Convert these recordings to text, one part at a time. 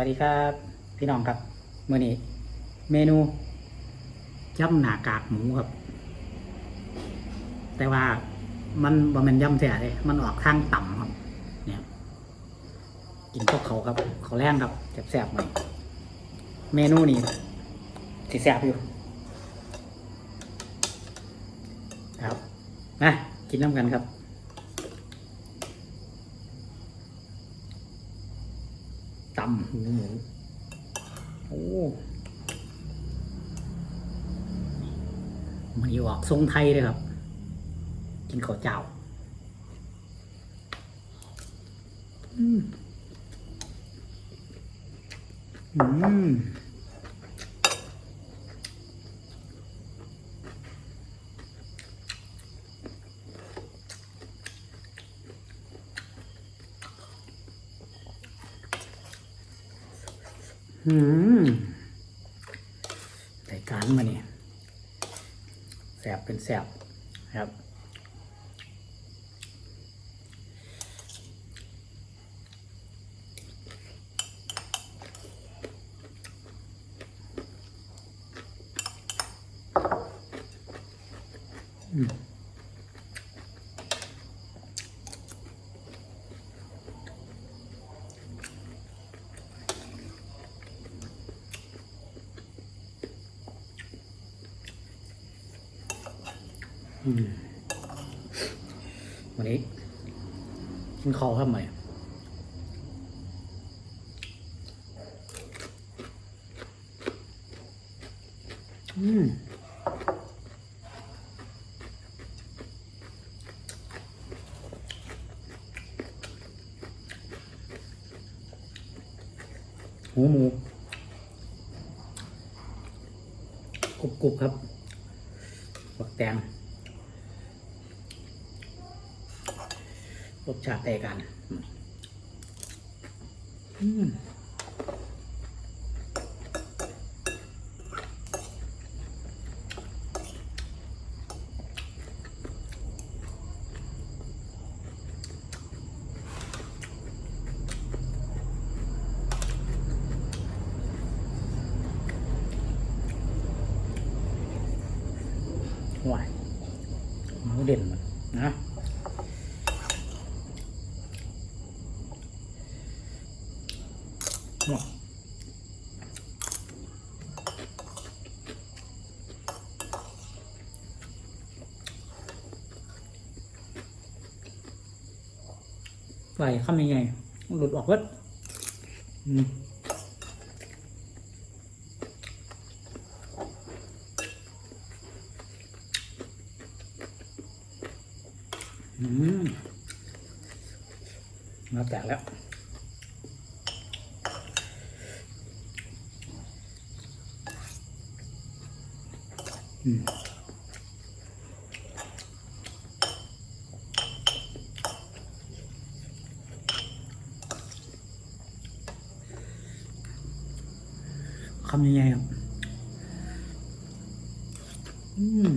วัสดีครับพี่น้องครับเมื่อนี้เมนูย่ำหนากากหมูครับ แต่ว่ามันบ่แมันย่ำแท้เลยมันออกทางต่ำครับ เนี่ย กินพวกเขาครับ เขาแรงครับแซ่บๆหน่อยเมนูนี้สิแซ่บอยู่ครับนะกินน้ำกันครับ ตำหูหมูโอ้มันอยู่ออกทรงไทยเลยครับ กินข้าวเจ้าอืมอืม อืมใส่การมาเนี่ยแสบเป็นแสบครับ วันนี้กินข้าวทำไมอืมหูหมูกรุบกรุบครับ บักแตง รสชาติแตกกันหวานหมูเด่นมันนะ ไหลข้ามยังไงหลุดออกวิดอืมอืมมาแตกแล้วอืมำยังไงครับอืม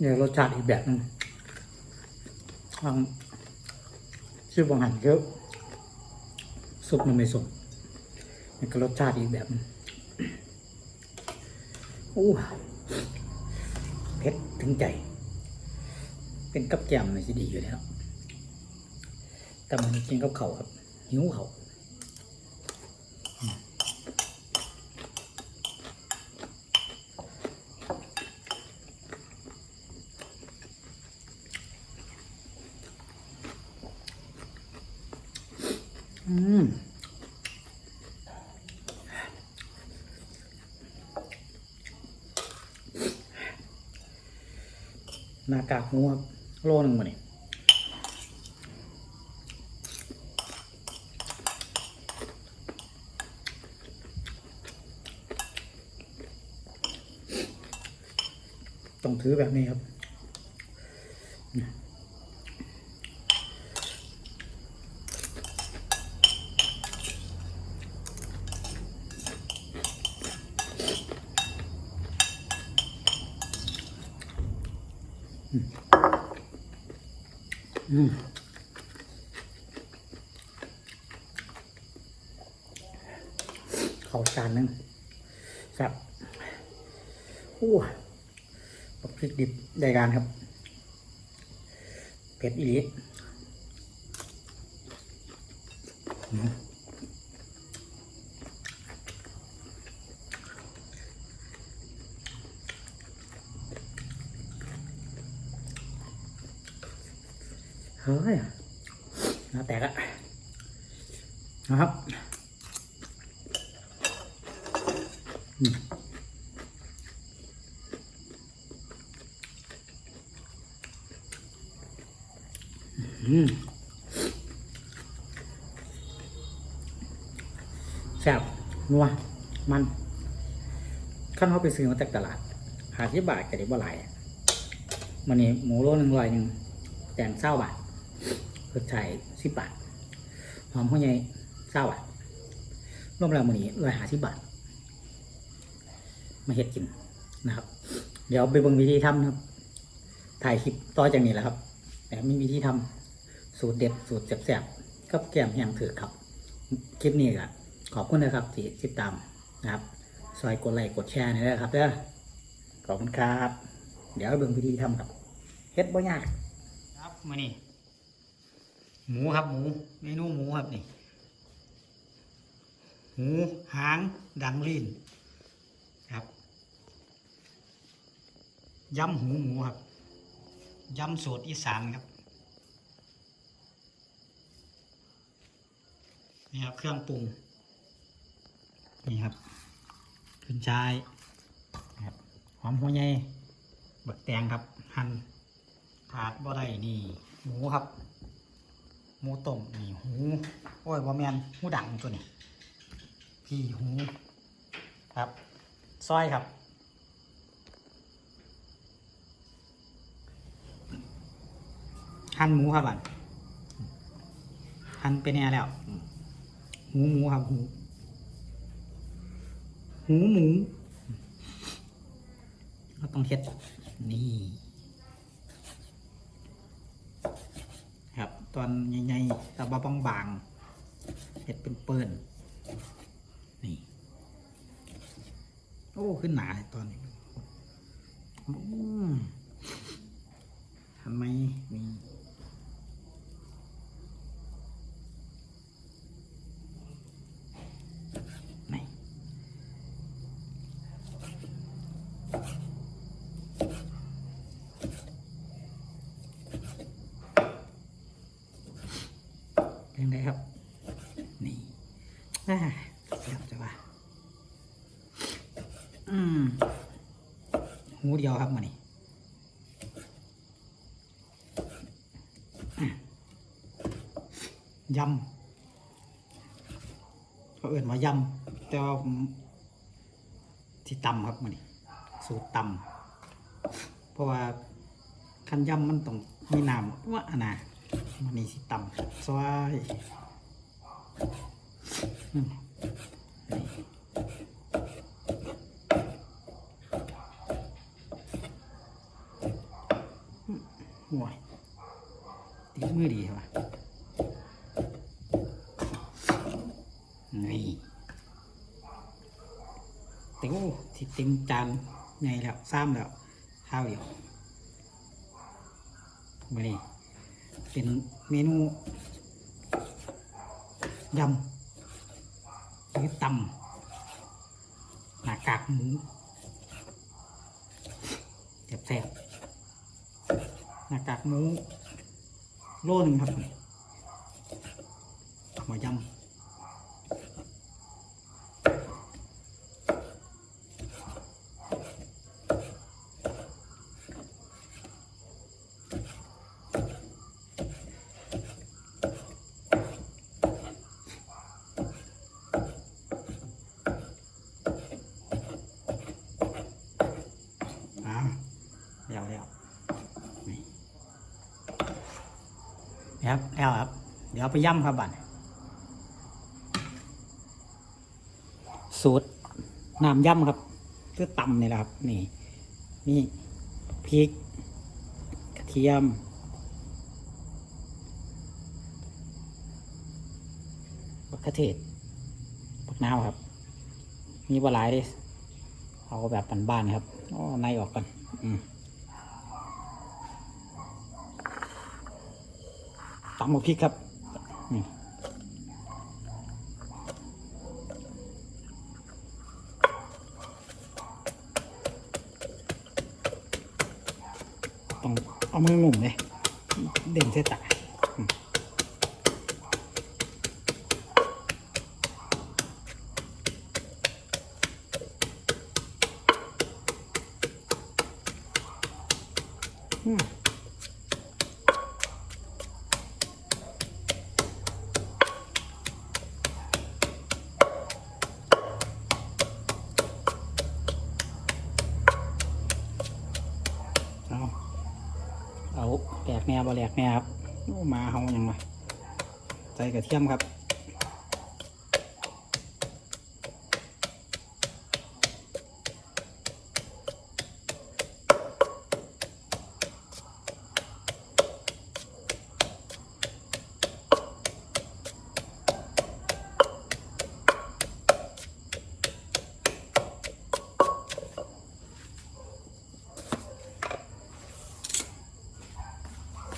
เนี่ยรสชาติอีกแบบนึงทางชื่อบางหันก็ซุปมันไม่สม นี่ก็รสชาติอีกแบบอู้เผ็ดถึงใจ เป็นกับแกมเลยสิดีอยู่แล้ว แต่มันกินกับเขาครับ หิวเขาอืม หน้ากากหมูครับโลหนึ่งมาเนี่ยต้องถือแบบนี้ครับ เขาจานหนึงครับโอ้บักพริกดิบได้การครับ เผ็ดอีหลีอื เฮ้ยน่าแตกอะนะครับแซ่บนัว มันขั้นเขาไปซื้อมาจากตลาด หาที่บาทก็ได้บ่หลายมันนี่หมูโลหนึ่งร้อยหนึ่งแต่งเศร้าบาท เพิ่ไช่สิบบาท หอมหัวใหญ่เศร้าบาทรวมแล้วมันนี้ร้อยหาสิบบาท มาเฮ็ดกินนะครับ เดี๋ยวไปเบิ่งวิธีทำนะครับ ถ่ายคลิปต่อจากนี้แหละครับ แต่มีวิธีทำสูตรเด็ดสูตรแซ่บๆกับแกมแหมถือครับ คลิปนี้ก็ขอบคุณนะครับที่ติดตามนะครับซอยกดไลค์กดแชร์หนี่นะครับเด้อขอบคุณครับ เดี๋ยวเบิ่งวิธีทำครับเฮ็ดบ่ยาก ครับมานี่ หมูครับหมูเมนูหมูครับนี่หมูหางดังลิ้นครับยำหูหมูครับยำสูตรอีสานครับนี่ครับเครื่องปรุงนี่ครับขึ้นชายครับหอมหัวใหญ่บักแตงครับหั่นถาดบ่ได้นี่หมูครับ หมูต้มนี่หู โอ้ยบ่แมนหูดังตัวนี้ พี่หู ครับซอยครับ หั่นหมูครับบันหั่นเป็นแน่แล้ว หูหมูครับหู หูหมูเราต้องเฮ็ดนี่ ครับ ตอนใหญ่ๆตะบะบางๆเห็ดเป็นเปิ้นนี่ โอ้ ขึ้นหนาตอนนี้ทำไมมีนี่ เป็นไงครับ นี่อ่าเสียบจะว่าอืมหูเดียวครับมานี่อะยำเขาเอื่นว่ายำแต่ว่าผมที่ตำครับมานี่สูตรตำเพราะว่าคันยำมันต้องมีน้ำว่าอะนะ มันนี่สิต่ำซอยห่วยตีมือดีใช่ปะนี่เต็มที่เต็มจานใหญ่แล้วซ้ำแล้วข้าวเดียวมานี่ เป็นเมนูยำหรือตำหน้ากากหมูแสบๆหน้ากากหมูโลหนึ่งครับหัวยำ ครับแล้วครับ เดี๋ยวไปย่ำครับบัตรสูตรน้ำย่ำครับเพื่อตำนี่แหละครับ นี่นี่พริก กระเทียม บักเทศบักนาวครับ มีบะหลายดิเอาแบบปันบ้านครับอ๋อในออกกัน อืม ตำหมกพริกครับนี่ต้องเอามือหนุ่มเลยเด่นเส้ตาอืมอืมเอาเอาแหลกแนว บ่แหลกแน่ครับมาเฮายังไงใส่กระเทียมครับ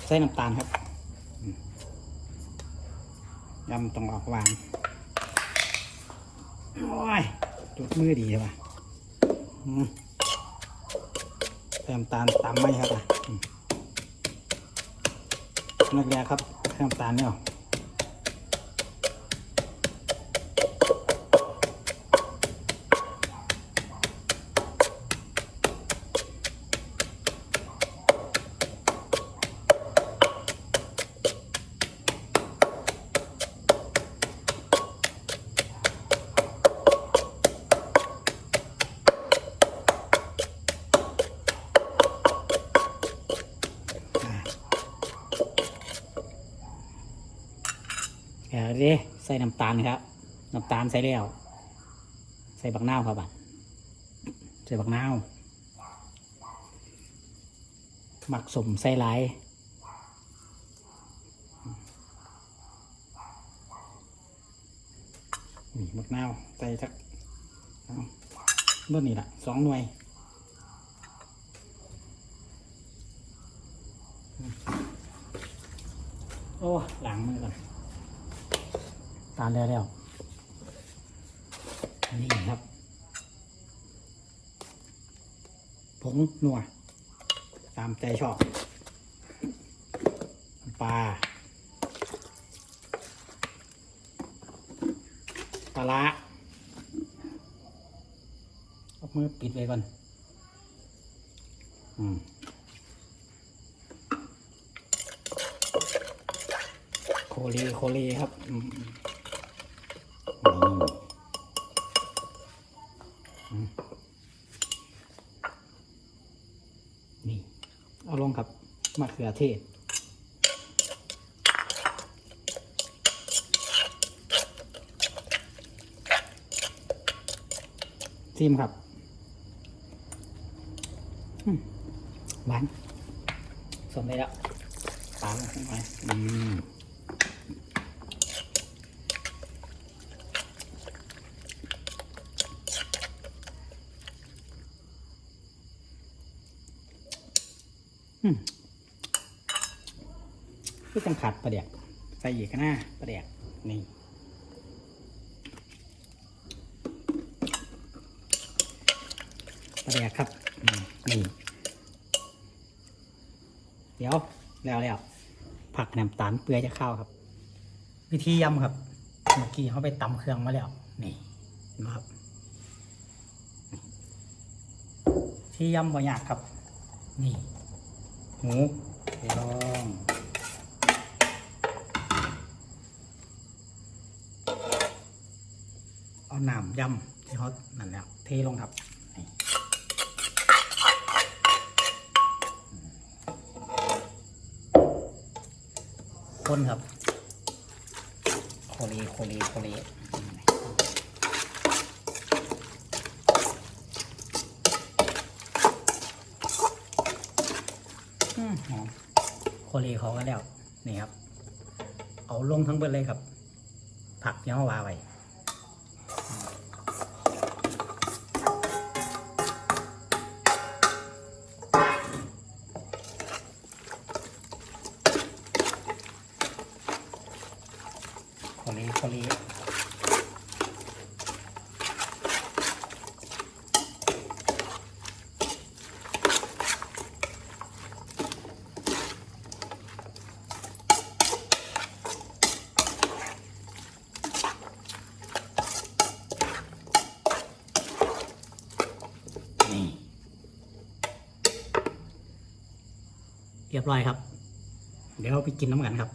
ใส่น้ำตาลครับยำต้องออกหวาน โอ้ยจุดมือดีใช่ปะอืมใส่น้ำตาลตามไม่ครับนักแรกครับใส่น้ำตาลเนี่ย เดี๋ยวดิใส่น้ำตาลครับน้ำตาลใส่แล้วใส่บักนาวครับอะใส่บักนาวหมักสมใส่หลายนี่บักนาวใส่สักเอาเมื่อนี่ละสองหน่วยโอ้หลังมือก่อน ตาลแล้วแล้วนี่ครับผงนัวตามใจชอบปลาปลาร้าเอามือปิดไว้ก่อน อืมโคเลโคเลครับ อืม อืมนี่ เอาลงครับมะเขือเทศซิมครับหวานสมได้แล้วตามลงไปอืม อืมคือต้องขัดประเดียกใส่อีกก็น่าประเดียกนี่ประเดียกครับนี่เดี๋ยวแล้วแล้วผักน้ำตาลเปลือยจะเข้าครับ วิธียำครับ เมื่อกี้เขาไปตำเครื่องมาแล้ว นี่นไหมครับที่ยำบ่ยากครับ นี่ หมูลองเอาน้ำยำที่เขานั่นแหล้วเทลงครับคนครับโคเลโคเลโคเลอืม หอมโคเลเขาก็แล้ว นี่ครับ เอาลงทั้งเบิดเลยครับ ผักที่เขาว่าไว้โคลีโคลีนี่ เรียบร้อยครับ เดี๋ยวเราไปกินน้ำกันครับ